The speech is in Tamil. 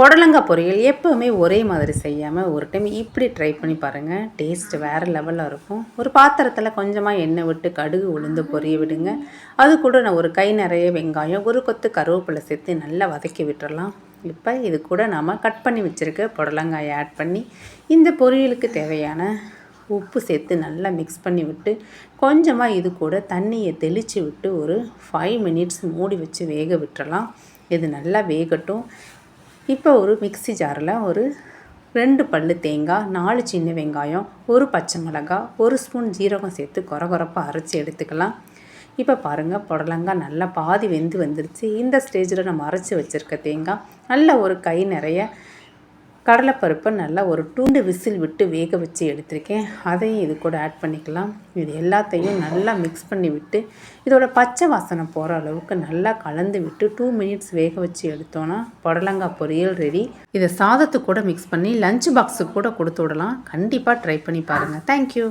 புடலங்காய் பொரியல் எப்போவுமே ஒரே மாதிரி செய்யாமல் ஒரு டைம் இப்படி ட்ரை பண்ணி பாருங்கள் டேஸ்ட் வேறு லெவலில் இருக்கும். ஒரு பாத்திரத்தில் கொஞ்சமாக எண்ணெய் விட்டு கடுகு உளுந்து பொரிய விடுங்க. அது கூட நான் ஒரு கை நிறைய வெங்காயம் ஒரு கொத்து கருவேப்பிலை சேர்த்து நல்லா வதக்கி விட்டுறலாம். இப்போ இது கூட நாம் கட் பண்ணி வச்சுருக்க புடலங்காயை ஆட் பண்ணி இந்த பொரியலுக்கு தேவையான உப்பு சேர்த்து நல்லா மிக்ஸ் பண்ணி விட்டு கொஞ்சமாக இது கூட தண்ணியை தெளித்து விட்டு ஒரு ஃபைவ் மினிட்ஸ் மூடி வச்சு வேக விட்டுறலாம். இது நல்லா வேகட்டும். இப்போ ஒரு மிக்ஸி ஜாரில் ஒரு ரெண்டு பல் தேங்காய் நாலு சின்ன வெங்காயம் ஒரு பச்சை மிளகாய் ஒரு ஸ்பூன் ஜீரகம் சேர்த்து கொர கொரப்பாக அரைச்சி எடுத்துக்கலாம். இப்போ பாருங்கள் புடலங்காய் நல்லா பாதி வெந்து வந்துருச்சு. இந்த ஸ்டேஜில் நம்ம அரைச்சி வச்சுருக்க தேங்காய் நல்ல ஒரு கை நிறைய கடலைப்பருப்பை நல்லா ஒரு டூண்டு விசில் விட்டு வேக வச்சு எடுத்திருக்கேன். அதையும் இது கூட ஆட் பண்ணிக்கலாம். இது எல்லாத்தையும் நல்லா மிக்ஸ் பண்ணி விட்டு இதோட பச்சை வாசனை போகிற அளவுக்கு நல்லா கலந்து விட்டு டூ மினிட்ஸ் வேக வச்சு எடுத்தோன்னா புடலங்காய் பொரியல் ரெடி இதை சாதத்துக்கு கூட மிக்ஸ் பண்ணி லஞ்ச் பாக்ஸுக்கு கூட கொடுத்து விடலாம். கண்டிப்பாக ட்ரை பண்ணி பாருங்கள் தேங்க்யூ